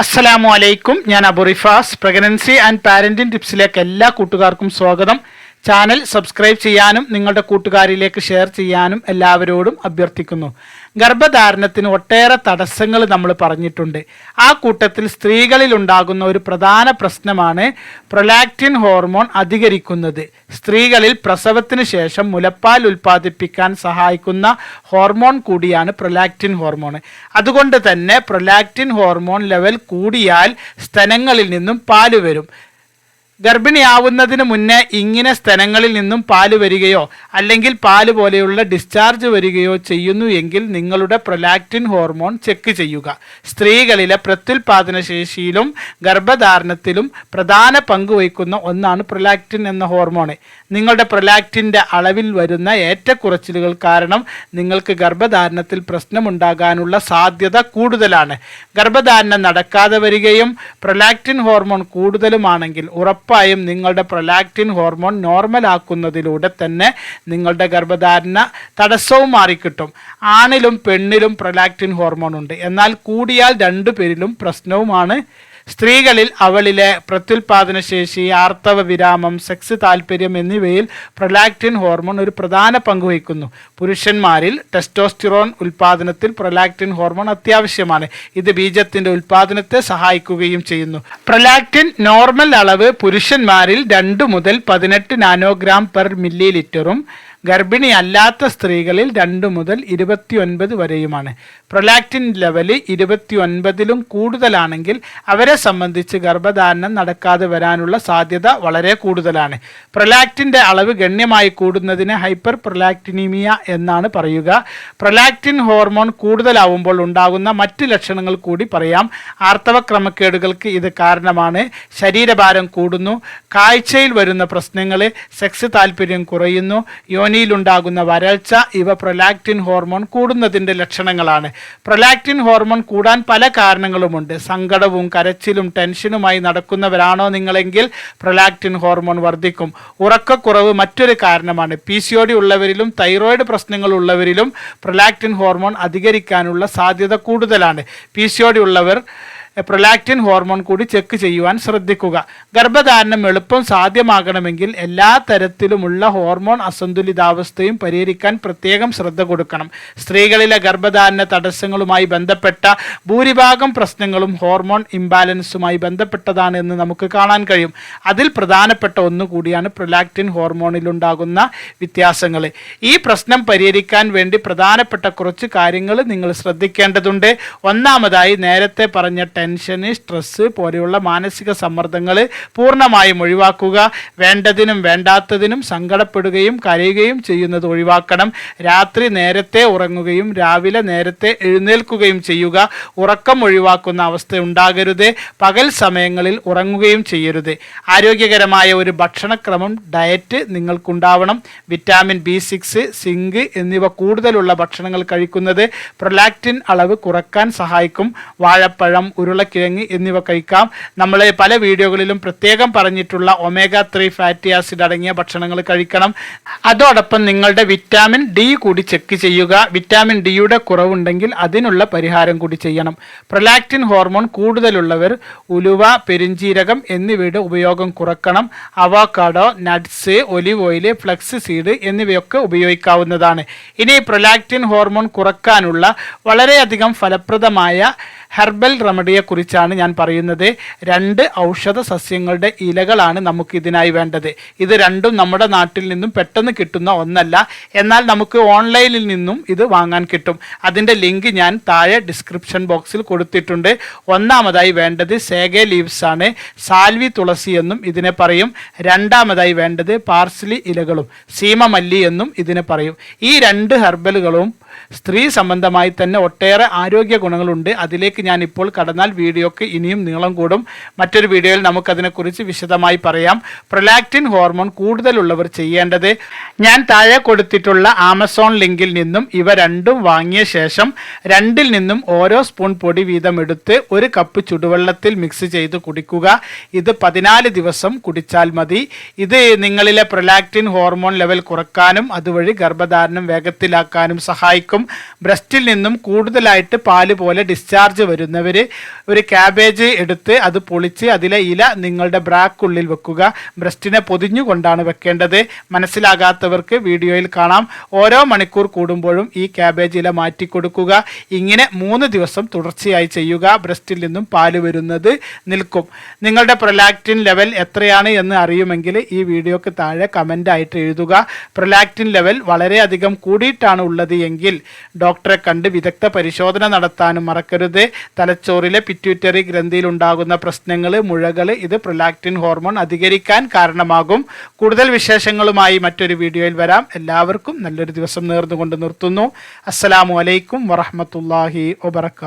അസ്സലാമു അലൈക്കും ഞാൻ അബുറിഫാസ് പ്രഗ്നൻസി ആൻഡ് പാരന്റിംഗ് ടിപ്സിലേക്ക് എല്ലാ കൂട്ടുകാർക്കും സ്വാഗതം. ചാനൽ സബ്സ്ക്രൈബ് ചെയ്യാനും നിങ്ങളുടെ കൂട്ടുകാരിലേക്ക് ഷെയർ ചെയ്യാനും എല്ലാവരോടും അഭ്യർത്ഥിക്കുന്നു. ഗർഭധാരണത്തിന് ഒട്ടേറെ തടസ്സങ്ങൾ നമ്മൾ പറഞ്ഞിട്ടുണ്ട്. ആ കൂട്ടത്തിൽ സ്ത്രീകളിൽ ഉണ്ടാകുന്ന ഒരു പ്രധാന പ്രശ്നമാണ് പ്രൊലാക്റ്റിൻ ഹോർമോൺ അധികരിക്കുന്നത്. സ്ത്രീകളിൽ പ്രസവത്തിന് ശേഷം മുലപ്പാൽ ഉൽപ്പാദിപ്പിക്കാൻ സഹായിക്കുന്ന ഹോർമോൺ കൂടിയാണ് പ്രൊലാക്റ്റിൻ ഹോർമോൺ. അതുകൊണ്ട് തന്നെ പ്രൊലാക്റ്റിൻ ഹോർമോൺ ലെവൽ കൂടിയാൽ സ്തനങ്ങളിൽ നിന്നും പാൽ വരും. ഗർഭിണിയാവുന്നതിന് മുന്നേ ഇങ്ങനെ സ്ഥലങ്ങളിൽ നിന്നും പാൽ വരികയോ അല്ലെങ്കിൽ പാൽ പോലെയുള്ള ഡിസ്ചാർജ് വരികയോ ചെയ്യുന്നു എങ്കിൽ നിങ്ങളുടെ പ്രൊലാക്റ്റിൻ ഹോർമോൺ ചെക്ക് ചെയ്യുക. സ്ത്രീകളിലെ പ്രത്യുൽപാദന ശേഷിയിലും ഗർഭധാരണത്തിലും പ്രധാന പങ്ക് വഹിക്കുന്ന ഒന്നാണ് പ്രൊലാക്റ്റിൻ എന്ന ഹോർമോൺ നിങ്ങളുടെ പ്രൊലാക്റ്റിന്റെ അളവിൽ വരുന്ന ഏറ്റക്കുറച്ചിലുകൾ കാരണം നിങ്ങൾക്ക് ഗർഭധാരണത്തിൽ പ്രശ്നമുണ്ടാകാനുള്ള സാധ്യത കൂടുതലാണ്. ഗർഭധാരണം നടക്കാതെ വരികയും പ്രൊലാക്റ്റിൻ ഹോർമോൺ കൂടുതലുമാണെങ്കിൽ ഉറപ്പായും നിങ്ങളുടെ പ്രൊലാക്റ്റിൻ ഹോർമോൺ നോർമൽ ആക്കുന്നതിലൂടെ തന്നെ നിങ്ങളുടെ ഗർഭധാരണ തടസ്സവും മാറിക്കിട്ടും. ആണിലും പെണ്ണിലും പ്രൊലാക്റ്റിൻ ഹോർമോൺ ഉണ്ട്. എന്നാൽ കൂടിയാൽ രണ്ടു പേരിലും പ്രശ്നവുമാണ് സ്ത്രീകളിൽ അവളിലെ പ്രത്യുൽപാദന ശേഷി ആർത്തവ വിരാമം സെക്സ് താല്പര്യം എന്നിവയിൽ പ്രൊലാക്റ്റിൻ ഹോർമോൺ ഒരു പ്രധാന പങ്ക് വഹിക്കുന്നു. പുരുഷന്മാരിൽ ടെസ്റ്റോസ്റ്റിറോൺ ഉൽപാദനത്തിൽ പ്രൊലാക്റ്റിൻ ഹോർമോൺ അത്യാവശ്യമാണ്. ഇത് ബീജത്തിന്റെ ഉൽപാദനത്തെ സഹായിക്കുകയും ചെയ്യുന്നു. പ്രൊലാക്റ്റിൻ നോർമൽ അളവ് പുരുഷന്മാരിൽ രണ്ട് മുതൽ പതിനെട്ട് നാനോഗ്രാം പെർ മില്ലി ലിറ്ററും ഗർഭിണി അല്ലാത്ത സ്ത്രീകളിൽ രണ്ട് മുതൽ ഇരുപത്തി ഒൻപത് വരെയുമാണ്. പ്രൊലാക്റ്റിൻ ലെവൽ ഇരുപത്തി ഒൻപതിലും കൂടുതലാണെങ്കിൽ അവരെ സംബന്ധിച്ച് ഗർഭധാരണം നടക്കാതെ വരാനുള്ള സാധ്യത വളരെ കൂടുതലാണ്. പ്രൊലാക്റ്റിന്റെ അളവ് ഗണ്യമായി കൂടുന്നതിന് ഹൈപ്പർ പ്രൊലാക്റ്റിനീമിയ എന്നാണ് പറയുക. പ്രൊലാക്റ്റിൻ ഹോർമോൺ കൂടുതലാവുമ്പോൾ ഉണ്ടാകുന്ന മറ്റ് ലക്ഷണങ്ങൾ കൂടി പറയാം. ആർത്തവ ക്രമക്കേടുകൾക്ക് ഇത് കാരണമാണ്. ശരീരഭാരം കൂടുന്നു. കാഴ്ചയിൽ വരുന്ന പ്രശ്നങ്ങൾ സെക്സ് താല്പര്യം കുറയുന്നു. യോനിയിലുണ്ടാകുന്ന വരൾച്ച ഇവ പ്രൊലാക്റ്റിൻ ഹോർമോൺ കൂടുന്നതിന്റെ ലക്ഷണങ്ങളാണ്. പ്രൊലാക്റ്റിൻ ഹോർമോൺ കൂടാൻ പല കാരണങ്ങളുമുണ്ട്. സങ്കടവും കരച്ചിലും ടെൻഷനുമായി നടക്കുന്നവരാണോ നിങ്ങളെങ്കിൽ പ്രൊലാക്റ്റിൻ ഹോർമോൺ വർദ്ധിക്കും. ഉറക്കക്കുറവ് മറ്റൊരു കാരണമാണ്. പി സി ഒ ഡി ഉള്ളവരിലും തൈറോയിഡ് പ്രശ്നങ്ങൾ ഉള്ളവരിലും പ്രൊലാക്റ്റിൻ ഹോർമോൺ അധികരിക്കാനുള്ള സാധ്യത കൂടുതലാണ്. പി സി ഒ ഡി ഉള്ളവർ പ്രൊലാക്റ്റിൻ ഹോർമോൺ കൂടി ചെക്ക് ചെയ്യുവാൻ ശ്രദ്ധിക്കുക. ഗർഭധാരണം എളുപ്പം സാധ്യമാകണമെങ്കിൽ എല്ലാ തരത്തിലുമുള്ള ഹോർമോൺ അസന്തുലിതാവസ്ഥയും പരിഹരിക്കാൻ പ്രത്യേകം ശ്രദ്ധ കൊടുക്കണം. സ്ത്രീകളിലെ ഗർഭധാരണ തടസ്സങ്ങളുമായി ബന്ധപ്പെട്ട ഭൂരിഭാഗം പ്രശ്നങ്ങളും ഹോർമോൺ ഇംബാലൻസുമായി ബന്ധപ്പെട്ടതാണ് എന്ന് നമുക്ക് കാണാൻ കഴിയും. അതിൽ പ്രധാനപ്പെട്ട ഒന്നുകൂടിയാണ് പ്രൊലാക്റ്റിൻ ഹോർമോണിലുണ്ടാകുന്ന വ്യത്യാസങ്ങൾ. ഈ പ്രശ്നം പരിഹരിക്കാൻ വേണ്ടി പ്രധാനപ്പെട്ട കുറച്ച് കാര്യങ്ങൾ നിങ്ങൾ ശ്രദ്ധിക്കേണ്ടതുണ്ട്. ഒന്നാമതായി നേരത്തെ പറഞ്ഞ ടെൻഷന് സ്ട്രെസ് പോലെയുള്ള മാനസിക സമ്മർദ്ദങ്ങൾ പൂർണമായും ഒഴിവാക്കുക. വേണ്ടതിനും വേണ്ടാത്തതിനും സങ്കടപ്പെടുകയും കരയുകയും ചെയ്യുന്നത് ഒഴിവാക്കണം. രാത്രി നേരത്തെ ഉറങ്ങുകയും രാവിലെ നേരത്തെ എഴുന്നേൽക്കുകയും ചെയ്യുക. ഉറക്കം ഒഴിവാക്കുന്ന അവസ്ഥ ഉണ്ടാകരുത്. പകൽ സമയങ്ങളിൽ ഉറങ്ങുകയും ചെയ്യരുത്. ആരോഗ്യകരമായ ഒരു ഭക്ഷണക്രമം ഡയറ്റ് നിങ്ങൾക്കുണ്ടാവണം. വിറ്റാമിൻ ബി സിക്സ് സിങ്ക് എന്നിവ കൂടുതലുള്ള ഭക്ഷണങ്ങൾ കഴിക്കുന്നത് പ്രൊലാക്റ്റിൻ അളവ് കുറയ്ക്കാൻ സഹായിക്കും. വാഴപ്പഴം ഉരുളക്കിഴങ്ങ് എന്നിവ കഴിക്കാം. നമ്മൾ പല വീഡിയോകളിലും പ്രത്യേകം പറഞ്ഞിട്ടുള്ള ഒമേഗ ത്രീ ഫാറ്റി ആസിഡ് അടങ്ങിയ ഭക്ഷണങ്ങൾ കഴിക്കണം. അതോടൊപ്പം നിങ്ങളുടെ വിറ്റാമിൻ ഡി കൂടി ചെക്ക് ചെയ്യുക. വിറ്റാമിൻ ഡിയുടെ കുറവുണ്ടെങ്കിൽ അതിനുള്ള പരിഹാരം കൂടി ചെയ്യണം. പ്രൊലാക്റ്റിൻ ഹോർമോൺ കൂടുതലുള്ളവർ ഉലുവ പെരിഞ്ചീരകം എന്നിവയുടെ ഉപയോഗം കുറക്കണം. Avocado nuts olive oil flax seed എന്നിവയൊക്കെ ഉപയോഗിക്കാവുന്നതാണ്. ഇനി പ്രൊലാക്റ്റിൻ ഹോർമോൺ കുറക്കാനുള്ള വളരെയധികം ഫലപ്രദമായ ഹെർബൽ റെമഡിയെ കുറിച്ചാണ് ഞാൻ പറയുന്നത്. രണ്ട് ഔഷധ സസ്യങ്ങളുടെ ഇലകളാണ് നമുക്ക് ഇതിനായി വേണ്ടത്. ഇത് രണ്ടും നമ്മുടെ നാട്ടിൽ നിന്നും പെട്ടെന്ന് കിട്ടുന്ന ഒന്നല്ല. എന്നാൽ നമുക്ക് ഓൺലൈനിൽ നിന്നും ഇത് വാങ്ങാൻ കിട്ടും. അതിന്റെ ലിങ്ക് ഞാൻ താഴെ ഡിസ്ക്രിപ്ഷൻ ബോക്സിൽ കൊടുത്തിട്ടുണ്ട്. ഒന്നാമതായി വേണ്ടത് സേഗെ ലീവ്സ് ആണ് സാൽവി തുളസി എന്നും ഇതിനെ പറയും. രണ്ടാമതായി വേണ്ടത് പാർസ്ലി ഇലകളും. സീമമല്ലി എന്നും ഇതിനെ പറയും. ഈ രണ്ട് ഹെർബലുകളും സ്ത്രീ സംബന്ധമായി തന്നെ ഒട്ടേറെ ആരോഗ്യ ഗുണങ്ങളുണ്ട്. അതിലേക്ക് ഞാൻ ഇപ്പോൾ കടന്നാൽ വീഡിയോക്ക് ഇനിയും നീളം കൂടും. മറ്റൊരു വീഡിയോയിൽ നമുക്കതിനെക്കുറിച്ച് വിശദമായി പറയാം. പ്രൊലാക്റ്റിൻ ഹോർമോൺ കൂടുതലുള്ളവർ ചെയ്യേണ്ടത് ഞാൻ താഴെ കൊടുത്തിട്ടുള്ള ആമസോൺ ലിങ്കിൽ നിന്നും ഇവ രണ്ടും വാങ്ങിയ ശേഷം രണ്ടിൽ നിന്നും ഓരോ സ്പൂൺ പൊടി വീതം എടുത്ത് ഒരു കപ്പ് ചുടുവെള്ളത്തിൽ മിക്സ് ചെയ്ത് കുടിക്കുക. ഇത് പതിനാല് ദിവസം കുടിച്ചാൽ മതി. ഇത് നിങ്ങളിലെ പ്രൊലാക്റ്റിൻ ഹോർമോൺ ലെവൽ കുറക്കാനും അതുവഴി ഗർഭധാരണം വേഗത്തിലാക്കാനും സഹായിക്കും. സഹായിക്കും ബ്രസ്റ്റിൽ നിന്നും കൂടുതലായിട്ട് പാൽ പോലെ ഡിസ്ചാർജ് വരുന്നവർ ഒരു ക്യാബേജ് എടുത്ത് അത് പൊളിച്ച് അതിലെ ഇല നിങ്ങളുടെ ബ്രാക്കുള്ളിൽ വെക്കുക. ബ്രസ്റ്റിനെ പൊതിഞ്ഞുകൊണ്ടാണ് വെക്കേണ്ടത്. മനസ്സിലാകാത്തവർക്ക് വീഡിയോയിൽ കാണാം. ഓരോ മണിക്കൂർ കൂടുമ്പോഴും ഈ ക്യാബേജ് ഇല മാറ്റിക്കൊടുക്കുക ഇങ്ങനെ മൂന്ന് ദിവസം തുടർച്ചയായി ചെയ്യുക. ബ്രസ്റ്റിൽ നിന്നും പാൽ വരുന്നത് നിൽക്കും. നിങ്ങളുടെ പ്രൊലാക്റ്റിൻ ലെവൽ എത്രയാണ് എന്ന് അറിയുമെങ്കിൽ ഈ വീഡിയോക്ക് താഴെ കമന്റായിട്ട് എഴുതുക. പ്രൊലാക്റ്റിൻ ലെവൽ വളരെയധികം കൂടിയിട്ടാണ് ഉള്ളത് എങ്കിൽ ഡോക്ടറെ കണ്ട് വിദഗ്ധ പരിശോധന നടത്താനും മറക്കരുത്. തലച്ചോറിലെ പിറ്റ്യൂറ്ററി ഗ്രന്ഥിയിൽ ഉണ്ടാകുന്ന പ്രശ്നങ്ങൾ മുഴകൾ ഇത് പ്രൊലാക്റ്റിൻ ഹോർമോൺ അധികരിക്കാൻ കാരണമാകും. കൂടുതൽ വിശേഷങ്ങളുമായി മറ്റൊരു വീഡിയോയിൽ വരാം. എല്ലാവർക്കും നല്ലൊരു ദിവസം നേർന്നുകൊണ്ട് നിർത്തുന്നു. അസ്സലാമു അലൈക്കും വറഹമത്തല്ലാഹി വബർക്കാത്തു